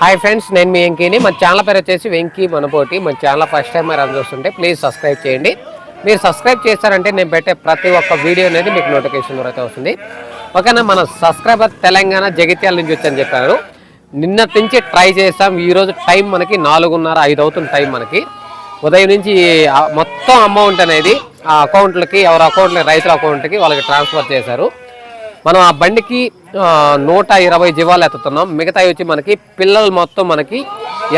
Hi friends నేను మీ వెంకీని. మన channel పేరు వచ్చేసి వెంకీ మనపోటి. మన ఛానల్ ఫస్ట్ టైం మీరు చూస్తుంటే ప్లీజ్ సబ్స్క్రైబ్ చేయండి. మీరు సబ్స్క్రైబ్ చేస్తారంటే నేను పెట్టే ప్రతి ఒక్క వీడియో అనేది మీకు నోటిఫికేషన్ ద్వారా అయితే వస్తుంది. ఓకేనా మన సబ్స్క్రైబర్ తెలంగాణ జగిత్యాల నుంచి వచ్చని చెప్పారు. నిన్నటి నుంచి ట్రై చేస్తాం ఈరోజు టైం మనకి నాలుగున్నర ఐదు అవుతుంది టైం మనకి. ఉదయం నుంచి మొత్తం అమౌంట్ అనేది ఆ అకౌంట్లకి ఎవరి అకౌంట్లకి రైతుల అకౌంట్కి వాళ్ళకి ట్రాన్స్ఫర్ చేశారు. మనం ఆ బండికి నూట ఇరవై జీవాలు ఎత్తుతున్నాం. మిగతాయి వచ్చి మనకి పిల్లలు మొత్తం మనకి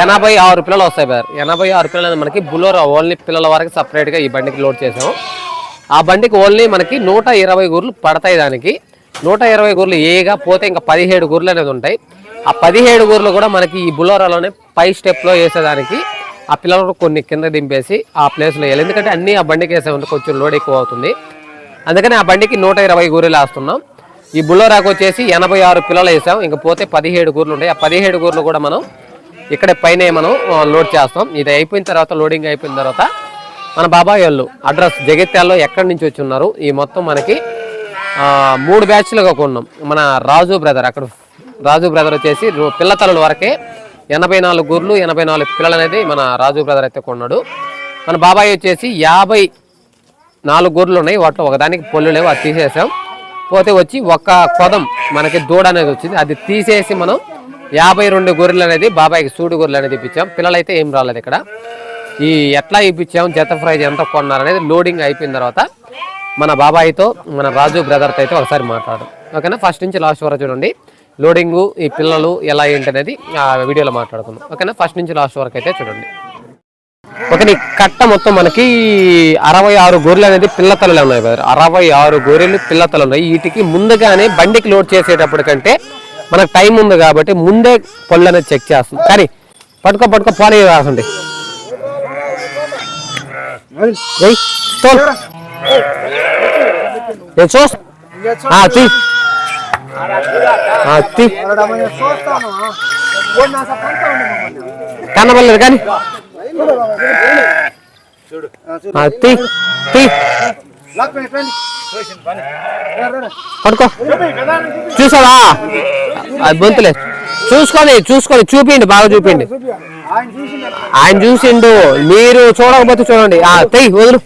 ఎనభై ఆరు పిల్లలు వస్తాయి సార్. ఎనభై ఆరు పిల్లలు మనకి బులోరా ఓన్లీ పిల్లల వరకు సపరేట్గా ఈ బండికి లోడ్ చేసాము. ఆ బండికి ఓన్లీ మనకి నూట ఇరవై గుర్లు పడతాయి దానికి. నూట ఇరవై గుర్లు ఏగా పోతే ఇంకా పదిహేడు గుర్లు అనేది ఉంటాయి. ఆ పదిహేడు గుర్లు కూడా మనకి ఈ బులోరాలోనే పై స్టెప్లో వేసేదానికి ఆ పిల్లలు కొన్ని కింద దింపేసి ఆ ప్లేస్లో వేయాలి. ఎందుకంటే అన్నీ ఆ బండికి వేసామంటే కొంచెం లోడ్ ఎక్కువ అవుతుంది. అందుకని ఆ బండికి నూట ఇరవై గూరెలు వేస్తున్నాం. ఈ బుల్లోరాకు వచ్చేసి ఎనభై ఆరు పిల్లలు వేసాం. ఇంక పోతే పదిహేడు గూర్లు ఉంటాయి ఆ పదిహేడు గూర్లు కూడా మనం ఇక్కడ పైన మనం లోడ్ చేస్తాం. ఇది అయిపోయిన తర్వాత లోడింగ్ అయిపోయిన తర్వాత మన బాబాయ్ వాళ్ళు అడ్రస్ జగిత్యాల్లో ఎక్కడి నుంచి వచ్చి ఉన్నారు? ఈ మొత్తం మనకి మూడు బ్యాచ్లుగా కొన్నాం. మన రాజు బ్రదర్ అక్కడ రాజు బ్రదర్ వచ్చేసి పిల్ల తలల వరకే ఎనభై నాలుగు గూర్లు ఎనభై నాలుగు పిల్లలు అనేది మన రాజు బ్రదర్ అయితే కొన్నాడు. మన బాబాయ్ వచ్చేసి యాభై నాలుగు గొర్రెలు ఉన్నాయి. వాటిలో ఒకదానికి పొల్లు లేవు అది తీసేసాం. పోతే వచ్చి ఒక కొదం మనకి దూడ అనేది వచ్చింది. అది తీసేసి మనం యాభై రెండు గొర్రెలు అనేది బాబాయ్కి సూడు గొర్రెలు అనేది ఇప్పించాం. పిల్లలైతే ఏం రాలేదు ఇక్కడ. ఈ ఎట్లా ఇప్పించాం? జత ప్రైజ్ ఎంత కొన్నారనేది లోడింగ్ అయిపోయిన తర్వాత మన బాబాయ్తో మన రాజు బ్రదర్తో అయితే ఒకసారి మాట్లాడదాం. ఓకేనా? ఫస్ట్ నుంచి లాస్ట్ వరకు చూడండి. లోడింగు ఈ పిల్లలు ఎలా ఏంటి అనేది ఆ వీడియోలో మాట్లాడుకుందాం. ఓకేనా? ఫస్ట్ నుంచి లాస్ట్ వరకు అయితే చూడండి. ఒక కట్ట మొత్తం మనకి అరవై ఆరు గొర్రెలు అనేది పిల్లతలలు ఉన్నాయి బ్రదర్ అరవై ఆరు గొర్రెలు పిల్లతలు ఉన్నాయి వీటికి ముందుగానే బండికి లోడ్ చేసేటప్పటికంటే మనకు టైం ఉంది కాబట్టి ముందే పళ్ళు అనేది చెక్ చేస్తుంది కానీ పట్టుకో పట్టుకో పోనీ రాసండి ఏయ్, కనబడలేదు కానీ పడుకో. చూసావా? అది బొంతులే. చూసుకొని చూసుకొని చూపిండి బాగా చూపిండి. ఆయన చూసిండు. మీరు చూడకపోతే చూడండి. ఆ తెయ్ వదులు.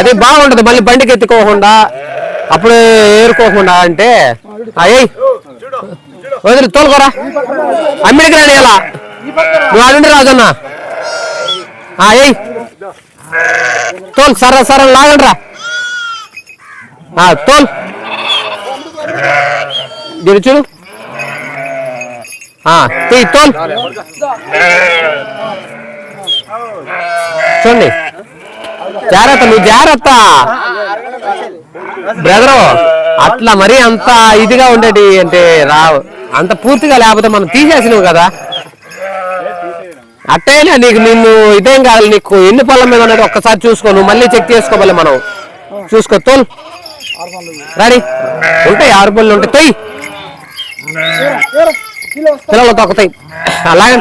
అది బాగుంటది. మళ్ళీ బండికి ఎత్తుకోకుండా అప్పుడు ఏరుకోకుండా అంటే అయ్యి వదిలి తోలుకోరా. అమ్మిడికి రాని ఎలా నువ్వు అడుండి రాజన్న. ఏయ్. తోల్ సర సర లాగండి రా. ఆ, తోల్. దీని చూడు. ఆ, తీ తోల్. చూడండి. జాగ్రత్త నువ్వు జాగ్రత్త. బ్రదరు అట్లా మరి అంత ఇదిగా ఉండేటి అంటే రావు. అంత పూర్తిగా లేకపోతే మనం తీసేసినావు కదా. అట్టేనా నీకు నిన్ను ఇదేం కాదు నీకు? ఎన్ని పొలం మీద ఉన్నది ఒక్కసారి చూసుకో. నువ్వు మళ్ళీ చెక్ చేసుకోవాలి మనం. చూసుకో తోలు. రెడీ. ఉంటాయి ఆరు పళ్ళు ఉంటాయి తొయ్యి పిల్లలు తొక్కుతాయి. అలాగే.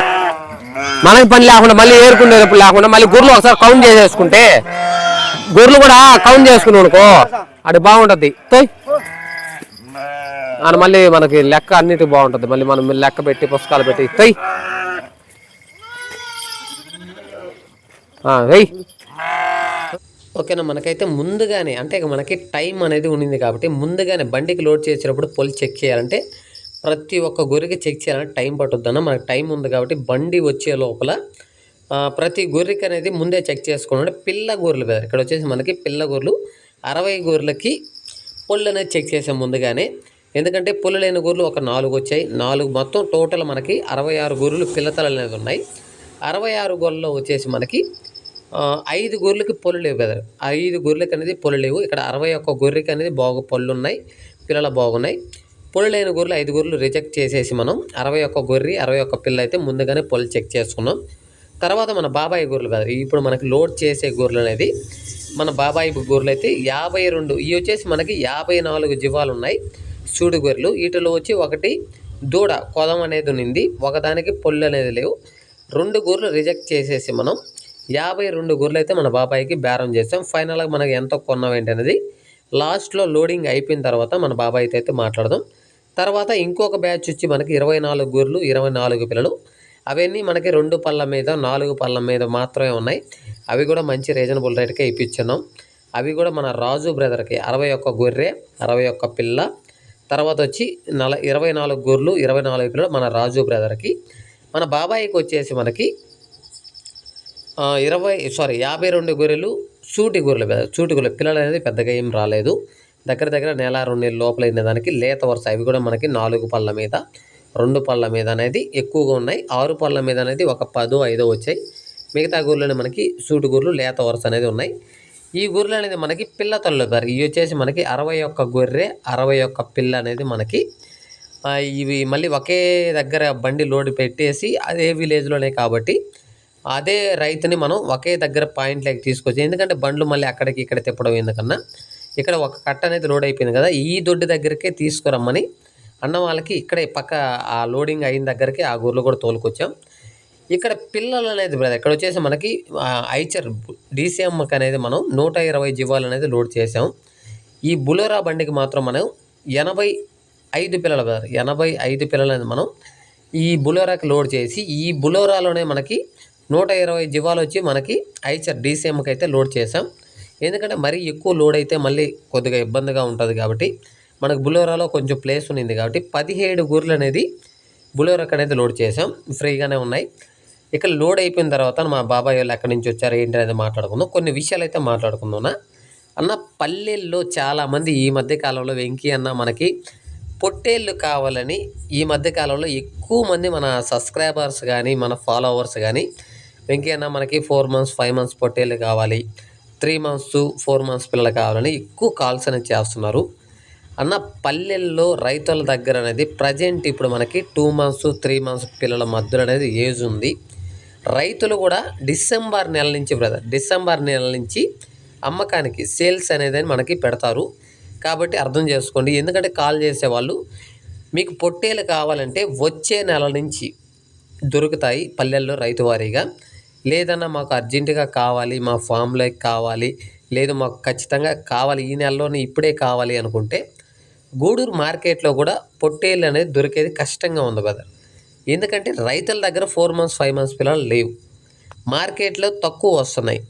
మనకి పని లేకుండా మళ్ళీ ఏరుకునేటప్పుడు లేకుండా మళ్ళీ గుర్రలు ఒకసారి కౌంట్ చేసేసుకుంటే గొర్రెలు కూడా కౌంట్ చేసుకున్నావు అనుకో అది బాగుంటది. తోయ్. అని మళ్ళీ మనకి లెక్క అన్నిటి బాగుంటుంది. మళ్ళీ మనం లెక్క పెట్టి పుస్తకాలు పెట్టి తొయ్. వెయ్యి ఓకేనా మనకైతే ముందుగానే అంటే ఇక మనకి టైం అనేది ఉండింది కాబట్టి ముందుగానే బండికి లోడ్ చేసేటప్పుడు పొలి చెక్ చేయాలంటే ప్రతి ఒక్క గొర్రెకి చెక్ చేయాలంటే టైం పట్టుద్దన్న మనకి టైం ఉంది కాబట్టి బండి వచ్చే లోపల ప్రతి గొర్రెకి అనేది ముందే చెక్ చేసుకోండి పిల్ల గొర్రెలు కదా ఇక్కడ వచ్చేసి మనకి పిల్ల గొర్రెలు అరవై గొర్రెలకి పొళ్ళు అనేది చెక్ చేసాం ముందుగానే. ఎందుకంటే పొల్లు లేని గొర్రెలు ఒక నాలుగు వచ్చాయి. నాలుగు మొత్తం టోటల్ మనకి అరవై ఆరు గొర్రెలు పిల్లతలనేది ఉన్నాయి. అరవై ఆరు గొర్రెల్లో వచ్చేసి మనకి ఐదు గొర్రెలకి పొల్లు లేవు కదా ఐదు గొర్రెలకి అనేది పొల్లు లేవు. ఇక్కడ అరవై ఒక్క గొర్రెకి అనేది బాగు పళ్ళు ఉన్నాయి పిల్లలు బాగున్నాయి. పొల్లు లేని గొర్రెలు ఐదు గొర్రెలు రిజెక్ట్ చేసేసి మనం అరవై ఒక్క గొర్రె అరవై ఒక్క పిల్ల అయితే ముందుగానే పొల్లు చెక్ చేసుకున్నాం. తర్వాత మన బాబాయి గొర్రెలు కదా ఇప్పుడు మనకి లోడ్ చేసే గొర్రెలు అనేది మన బాబాయి గొర్రెలు అయితే యాభై రెండు ఇవి వచ్చేసి మనకి యాభై నాలుగు జీవాలు ఉన్నాయి. సూడు గొర్రెలు. వీటిలో వచ్చి ఒకటి దూడ కొదం అనేది ఉన్నింది. ఒకదానికి పొల్లు అనేది లేవు. రెండు గొర్రెలు రిజెక్ట్ చేసేసి మనం యాభై రెండు గొర్రెలు అయితే మన బాబాయ్కి బేరం చేసాం ఫైనల్గా మనకి ఎంత కొన్నాం ఏంటి అనేది లాస్ట్లో లోడింగ్ అయిపోయిన తర్వాత మన బాబాయితో అయితే మాట్లాడదాం. తర్వాత ఇంకొక బ్యాచ్ వచ్చి మనకి ఇరవై నాలుగు గొర్రెలు ఇరవై నాలుగు పిల్లలు. అవన్నీ మనకి రెండు పళ్ళ మీద నాలుగు పళ్ళ మీద మాత్రమే ఉన్నాయి. అవి కూడా మంచి రీజనబుల్ రేట్కే ఇప్పించున్నాం. అవి కూడా మన రాజు బ్రదర్కి అరవై ఒక్క గొర్రె అరవై ఒక్క పిల్ల. తర్వాత వచ్చి నల ఇరవై నాలుగు గొర్రెలు ఇరవై నాలుగు పిల్లలు మన రాజు బ్రదర్కి. మన బాబాయికి వచ్చేసి మనకి ఇరవై సారీ యాభై రెండు గొర్రెలు సూటి గొర్రెలు సూటి గొర్రెలు. పిల్లలు అనేది పెద్దగా ఏం రాలేదు. దగ్గర దగ్గర నెల రెండు నెలల లోపల అయిన దానికి లేత వరుస. అవి కూడా మనకి నాలుగు పళ్ళ మీద రెండు పళ్ళ మీద అనేది ఎక్కువగా ఉన్నాయి. ఆరు పళ్ళ మీద అనేది ఒక పదో ఐదో వచ్చాయి. మిగతా గొర్రెలు మనకి సూటి గొర్రెలు లేత వరుస అనేది ఉన్నాయి. ఈ గొర్రెలు అనేది మనకి పిల్ల తల్లు ఇవి వచ్చేసి మనకి అరవై ఒక్క గొర్రె అరవై ఒక్క పిల్ల అనేది మనకి ఇవి మళ్ళీ ఒకే దగ్గర బండి లోడ్ పెట్టేసి అదే విలేజ్లోనే కాబట్టి అదే రైతుని మనం ఒకే దగ్గర పాయింట్లోకి తీసుకొచ్చి ఎందుకంటే బండ్లు మళ్ళీ అక్కడికి ఇక్కడ తిప్పడం ఎందుకన్నా ఇక్కడ ఒక కట్ట అనేది లోడ్ అయిపోయింది కదా ఈ దొడ్డి దగ్గరికే తీసుకురమ్మని అన్న వాళ్ళకి ఇక్కడ పక్క ఆ లోడింగ్ అయిన దగ్గరికి ఆ ఊర్లో కూడా తోలుకొచ్చాం. ఇక్కడ పిల్లలు అనేది బ్రదర్ ఇక్కడ వచ్చేసి మనకి ఐచర్ డీసీఎంకి అనేది మనం నూట ఇరవై జీవాలు అనేది లోడ్ చేసాం ఈ బులోరా బండికి మాత్రం మనం ఎనభై ఐదు పిల్లలు బ్రదర్ ఎనభై ఐదు పిల్లలు అనేది మనం ఈ బులోరాకి లోడ్ చేసి ఈ బులోరాలోనే మనకి నూట ఇరవై జీవాలు వచ్చి మనకి ఐచర్ డీసీఎంకి అయితే లోడ్ చేసాం ఎందుకంటే మరీ ఎక్కువ లోడ్ అయితే మళ్ళీ కొద్దిగా ఇబ్బందిగా ఉంటుంది కాబట్టి మనకు బులోరాలో కొంచెం ప్లేస్ ఉంది కాబట్టి పదిహేడు గూర్లు అనేది బులోరాకి అనేది లోడ్ చేసాం ఫ్రీగానే ఉన్నాయి. ఇక్కడ లోడ్ అయిపోయిన తర్వాత మా బాబాయ్ వాళ్ళు ఎక్కడి నుంచి వచ్చారు ఏంటి అనేది మాట్లాడుకుందాం. కొన్ని విషయాలు అయితే మాట్లాడుకుందాం అన్న. పల్లెల్లో చాలామంది ఈ మధ్య కాలంలో వెంకీ అన్న మనకి పొట్టేళ్ళు కావాలని ఈ మధ్య కాలంలో ఎక్కువ మంది మన సబ్స్క్రైబర్స్ కానీ మన ఫాలోవర్స్ కానీ వెంకీ అన్న మనకి ఫోర్ మంత్స్ ఫైవ్ మంత్స్ పొట్టేళ్ళు కావాలి. త్రీ మంత్స్ ఫోర్ మంత్స్ పిల్లలు కావాలని ఎక్కువ కాల్స్ అనేది చేస్తున్నారు. అన్న పల్లెల్లో రైతుల దగ్గర అనేది ప్రజెంట్ ఇప్పుడు మనకి టూ మంత్స్ త్రీ మంత్స్ పిల్లల మధ్యలో అనేది ఏజ్ ఉంది. రైతులు కూడా డిసెంబర్ నెల నుంచి బ్రదర్ డిసెంబర్ నెల నుంచి అమ్మకానికి సేల్స్ అనేది మనకి పెడతారు. కాబట్టి అర్థం చేసుకోండి. ఎందుకంటే కాల్ చేసేవాళ్ళు మీకు పొట్టేలు కావాలంటే వచ్చే నెల నుంచి దొరుకుతాయి పల్లెల్లో రైతు వారీగా లేదన్నా మాకు అర్జెంటుగా కావాలి మా ఫామ్లోకి కావాలి లేదు మాకు ఖచ్చితంగా కావాలి ఈ నెలలోనే ఇప్పుడే కావాలి అనుకుంటే గూడూరు మార్కెట్లో కూడా పొట్టేళ్ళు అనేది దొరికేది కష్టంగా ఉంది కదా ఎందుకంటే రైతుల దగ్గర ఫోర్ మంత్స్ ఫైవ్ మంత్స్ పిల్లలు లేవు. మార్కెట్లో తక్కువ వస్తున్నాయి.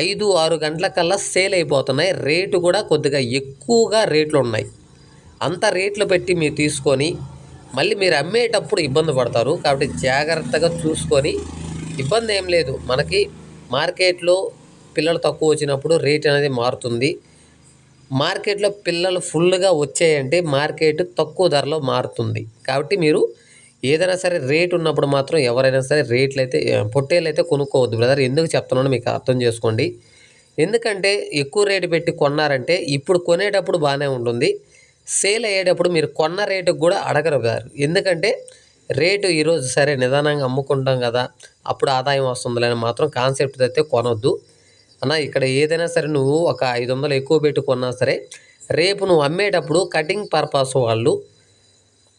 ఐదు ఆరు గంటల కల్లా సేల్ అయిపోతున్నాయి. రేటు కూడా కొద్దిగా ఎక్కువగా రేట్లు ఉన్నాయి. అంత రేట్లు పెట్టి మీరు తీసుకొని మళ్ళీ మీరు అమ్మేటప్పుడు ఇబ్బంది పడతారు. కాబట్టి జాగ్రత్తగా చూసుకొని ఇబ్బంది ఏం లేదు. మనకి మార్కెట్లో పిల్లలు తక్కువ వచ్చినప్పుడు రేట్ అనేది మారుతుంది. మార్కెట్లో పిల్లలు ఫుల్గా వచ్చాయంటే మార్కెట్ తక్కువ ధరలో మారుతుంది. కాబట్టి మీరు ఏదైనా సరే రేట్ ఉన్నప్పుడు మాత్రం ఎవరైనా సరే రేట్లు అయితే పొట్టేళ్ళు అయితే కొనుక్కోవద్దు. బ్రదర్ ఎందుకు చెప్తున్నానో మీకు అర్థం చేసుకోండి. ఎందుకంటే ఎక్కువ రేటు పెట్టి కొన్నారంటే ఇప్పుడు కొనేటప్పుడు బాగానే ఉంటుంది. సేల్ అయ్యేటప్పుడు మీరు కొన్న రేటుకు కూడా అడగరు బ్రదర్. ఎందుకంటే రేటు ఈరోజు సరే నిదానంగా అమ్ముకుంటాం కదా అప్పుడు ఆదాయం వస్తుందిలే అని మాత్రం కాన్సెప్ట్ అయితే కొనొద్దు. అన్న ఇక్కడ ఏదైనా సరే నువ్వు ఒక ఐదు వందలు ఎక్కువ పెట్టి కొన్నా సరే రేపు నువ్వు అమ్మేటప్పుడు కటింగ్ పర్పస్ వాళ్ళు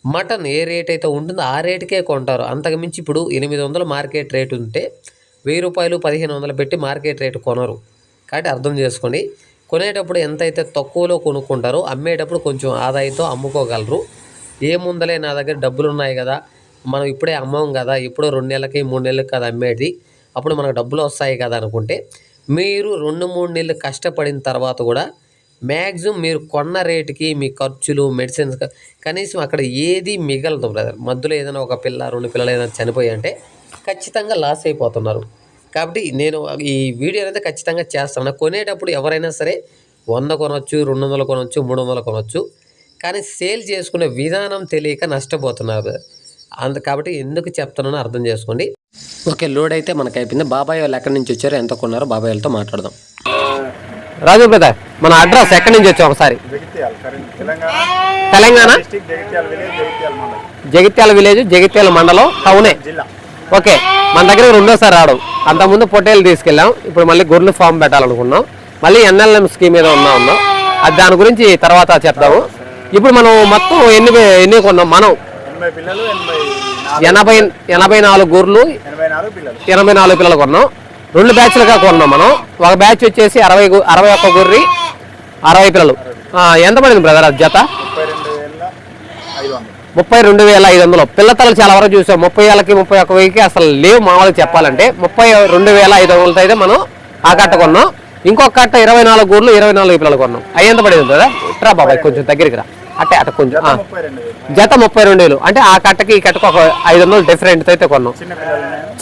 మటన్ ఏ రేట్ అయితే ఉంటుందో ఆ రేటుకే కొంటారు. అంతకుమించి ఇప్పుడు ఎనిమిది వందలు మార్కెట్ రేట్ ఉంటే వెయ్యి రూపాయలు పదిహేను వందలు పెట్టి మార్కెట్ రేటు కొనరు. కాబట్టి అర్థం చేసుకోండి. కొనేటప్పుడు ఎంతైతే తక్కువలో కొనుక్కుంటారో అమ్మేటప్పుడు కొంచెం ఆదాయంతో అమ్ముకోగలరు. ఏముందలే నా దగ్గర డబ్బులు ఉన్నాయి కదా మనం ఇప్పుడే అమ్మం కదా ఇప్పుడో రెండు నెలలకి మూడు నెలలకి కదా అమ్మేది. అప్పుడు మనకు డబ్బులు వస్తాయి కదా అనుకుంటే మీరు రెండు మూడు నెలలు కష్టపడిన తర్వాత కూడా మ్యాక్సిమం మీరు కొన్న రేటుకి మీ ఖర్చులు మెడిసిన్స్ కనీసం అక్కడ ఏది మిగలదు బ్రదర్. మధ్యలో ఏదైనా ఒక పిల్ల రెండు పిల్లలు ఏదైనా చనిపోయి అంటే ఖచ్చితంగా లాస్ అయిపోతున్నారు. కాబట్టి నేను ఈ వీడియో అనేది ఖచ్చితంగా చేస్తాను. కొనేటప్పుడు ఎవరైనా సరే వంద కొనవచ్చు రెండు వందలు కొనవచ్చు మూడు వందలు కొనవచ్చు కానీ సేల్ చేసుకునే విధానం తెలియక నష్టపోతున్నారు. అంత కాబట్టి ఎందుకు చెప్తున్నానో అర్థం చేసుకోండి. ఓకే లోడ్ అయితే మనకు అయిపోయింది. బాబాయ్ వాళ్ళు ఎక్కడి నుంచి వచ్చారో ఎంత కొన్నారో బాబాయ్ వాళ్ళతో మాట్లాడదాం. రాజు బ్రదర్ మన అడ్రస్ ఎక్కడి నుంచి వచ్చాం ఒకసారి? తెలంగాణ. జగిత్యాల విలేజ్ జగిత్యాల మండలం. టౌనే. జిల్లా. ఓకే మన దగ్గర రెండోసారి రావడం. అంతకుముందు పొట్టేలు తీసుకెళ్ళాం ఇప్పుడు మళ్ళీ గొర్రెలు ఫామ్ పెట్టాలనుకున్నాం. మళ్ళీ ఎన్ఎల్ఎం స్కీమ్ మీద ఉన్నా ఉన్నాం అది దాని గురించి తర్వాత చెప్తాము ఇప్పుడు మనం మొత్తం ఎన్ని ఎన్ని కొన్నాం? మనం. ఎనభై ఎనభై నాలుగు ఎనభై ఎనభై నాలుగు గొర్రెలు ఎనభై నాలుగు పిల్లలు కొన్నాం. రెండు బ్యాచ్లుగా కొన్నాం మనం. ఒక బ్యాచ్ వచ్చేసి అరవై అరవై ఒక్క గొర్రె అరవై పిల్లలు. ఎంత పడింది బ్రదర్ అది జత? ముప్పై రెండు వేల ఐదు వందలు. పిల్లతలు చాలా వరకు చూసాం. ముప్పై వేలకి ముప్పై ఒక్క వెయ్యికి అసలు లేవు మామూలుగా చెప్పాలంటే. ముప్పై రెండు వేల ఐదు వందలతో అయితే మనం ఆ కట్ట కొన్నాం. ఇంకొక కట్ట ఇరవై నాలుగు గూర్లు ఇరవై నాలుగు పిల్లలు కొన్నాం. అవి ఎంత పడింది కదా ఇట్రా బాబాయ్ కొంచెం దగ్గరికి రా. అట్టే అట్ట కొంచెం ఆ. ముప్పై రెండు వేలు. జత ముప్పై రెండు వేలు. అంటే ఆ కట్టకి ఈ కట్టకు ఒక ఐదు వందలు డిఫరెంట్ అయితే కొన్నాం.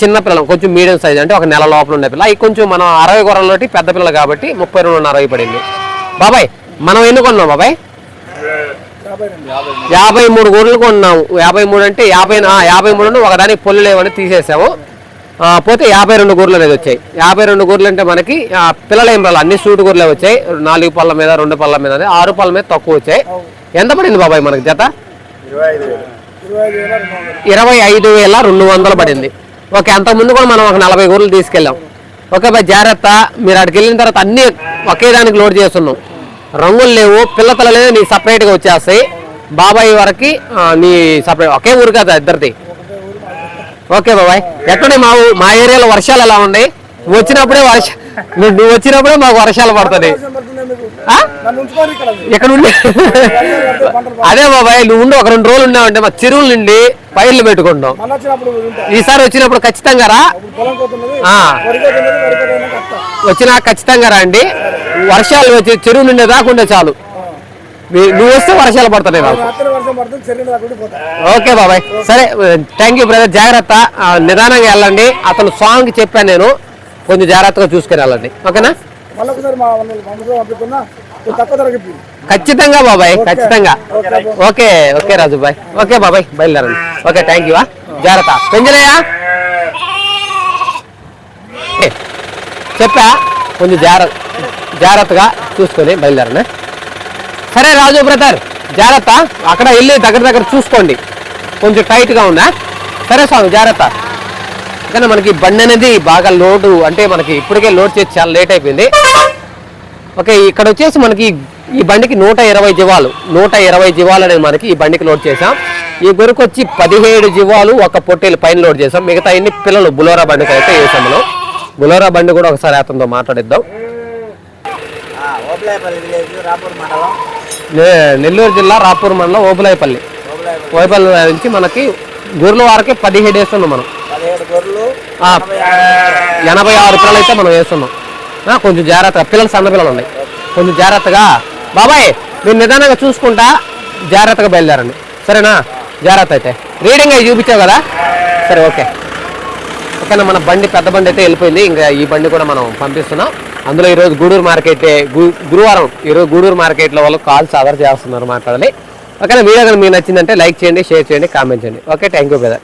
చిన్న పిల్లలు కొంచెం మీడియం సైజ్ అంటే ఒక నెల లోపల ఉండే పిల్ల. అవి కొంచెం మనం అరవై గొర్రెలతోటి పెద్ద పిల్లలు కాబట్టి ముప్పై రెండున్నర అరవై పడింది. బాబాయ్ మనం ఎన్ని కొన్నాం బాబాయ్? యాభై మూడు గొర్రెలు కొన్నాము యాభై మూడు అంటే యాభై యాభై మూడు ఒకదానికి పొల్లు లేవని తీసేసాము. పోతే యాభై రెండు గొర్రెలు అనేది వచ్చాయి. యాభై రెండు గొర్రెలు అంటే మనకి పిల్లలు ఏం రాలి అన్ని సూటు గొర్రెలే వచ్చాయి. నాలుగు పళ్ళ మీద రెండు పళ్ళ మీద ఆరు పళ్ళ మీద తక్కువ వచ్చాయి. ఎంత పడింది బాబాయ్ మనకి జత? ఇరవై ఐదు వేలు. రెండు వందలు పడింది. ఓకే అంత ముందు కూడా మనం ఒక నలభై గొర్రెలు తీసుకెళ్ళాం. ఓకే బాయ్ జాగ్రత్త. మీరు అక్కడికి వెళ్ళిన తర్వాత అన్ని ఒకే దానికి లోడ్ చేస్తున్నాం. రంగులు లేవు పిల్లతలు లేదు నీ సపరేట్గా వచ్చేస్తాయి. బాబాయ్ వరకు నీ సపరేట్ ఒకే ఊరు కదా ఇద్దరిది. ఓకే బాబాయ్. ఎక్కడే మా మా ఏరియాలో వర్షాలు ఎలా ఉన్నాయి? వచ్చినప్పుడే వర్ష నువ్వు వచ్చినప్పుడే మాకు వర్షాలు పడుతుంది? ఎక్కడ ఉండి? అదే బాబాయ్ నువ్వు ఉండి ఒక రెండు రోజులు ఉన్నావంటే మా చెరువుల నుండి పైర్లు పెట్టుకుంటాం. ఈసారి వచ్చినప్పుడు ఖచ్చితంగా రా. వచ్చినా ఖచ్చితంగా రండి వర్షాలు వచ్చి చెరువు నుండి రాకుండా చాలు. నువ్వు వస్తే వర్షాలు పడుతున్నాయి నాకు. ఓకే బాబాయ్. సరే థ్యాంక్ యూ బ్రదర్ జాగ్రత్త. నిదానంగా వెళ్ళండి. అతను సాంగ్ చెప్పాను నేను. కొంచెం జాగ్రత్తగా చూసుకుని వెళ్ళండి. ఓకేనా? మా మనసులో తక్కువ ధరకి ఖచ్చితంగా బాబాయ్ ఖచ్చితంగా. Okay okay Raju bye. Okay బాబాయ్ బయలుదేరండి. ఓకే థ్యాంక్ యూ జాగ్రత్త. పెంజలయ్యా ఏ, చెప్పా? కొంచెం జాగ్రత్త జాగ్రత్తగా చూసుకొని బయలుదేరండి. సరే రాజు బ్రదర్ జాగ్రత్త. అక్కడ వెళ్ళి దగ్గర దగ్గర చూసుకోండి. కొంచెం టైట్గా ఉందా? సరే స్వామి జాగ్రత్త. కానీ మనకి బండి అనేది బాగా లోడు అంటే మనకి ఇప్పటికే లోడ్ చేసి చాలా లేట్ అయిపోయింది. ఓకే ఇక్కడ వచ్చేసి మనకి ఈ బండికి నూట ఇరవై జీవాలు నూట ఇరవై జీవాలు అనేది మనకి ఈ బండికి లోడ్ చేసాం ఈ గురికి వచ్చి పదిహేడు జీవాలు ఒక పొట్టేలు పైన లోడ్ చేసాం మిగతా అన్ని పిల్లలు బులోరా బండికి అయితే వేసాం మనం. బులోరా బండి కూడా ఒకసారి అతనితో మాట్లాడిద్దాం. నెల్లూరు జిల్లా రాపూర్ మండలం ఓబులాయపల్లి. ఓబులాయపల్లి నుంచి మనకి గుర్ల వారికి పదిహేడు వేస్తున్నాం మనం. గొర్రెలు ఎనభై ఆరు పిల్లలు అయితే మనం వేస్తున్నాం. కొంచెం జాగ్రత్తగా పిల్లలు సన్న పిల్లలు ఉన్నాయి. కొంచెం జాగ్రత్తగా. బాబాయ్ మీరు నిదానంగా చూసుకుంటా జాగ్రత్తగా బయలుదేరండి. సరేనా? జాగ్రత్త అయితే. రీడింగ్ అవి చూపించావు కదా? సరే ఓకే. ఓకేనా మన బండి పెద్ద బండి అయితే వెళ్ళిపోయింది. ఇంకా ఈ బండి కూడా మనం పంపిస్తున్నాం. అందులో ఈరోజు గూడూరు మార్కెట్ గురువారం ఈరోజు గూడూరు మార్కెట్లో వాళ్ళు కాల్స్ ఆర్డర్ చేస్తున్నారు మాట్లాడాలి. ఓకేనా వీడియో కానీ మీకు నచ్చిందంటే లైక్ చేయండి షేర్ చేయండి కామెంట్ చేయండి. Okay thank you brother.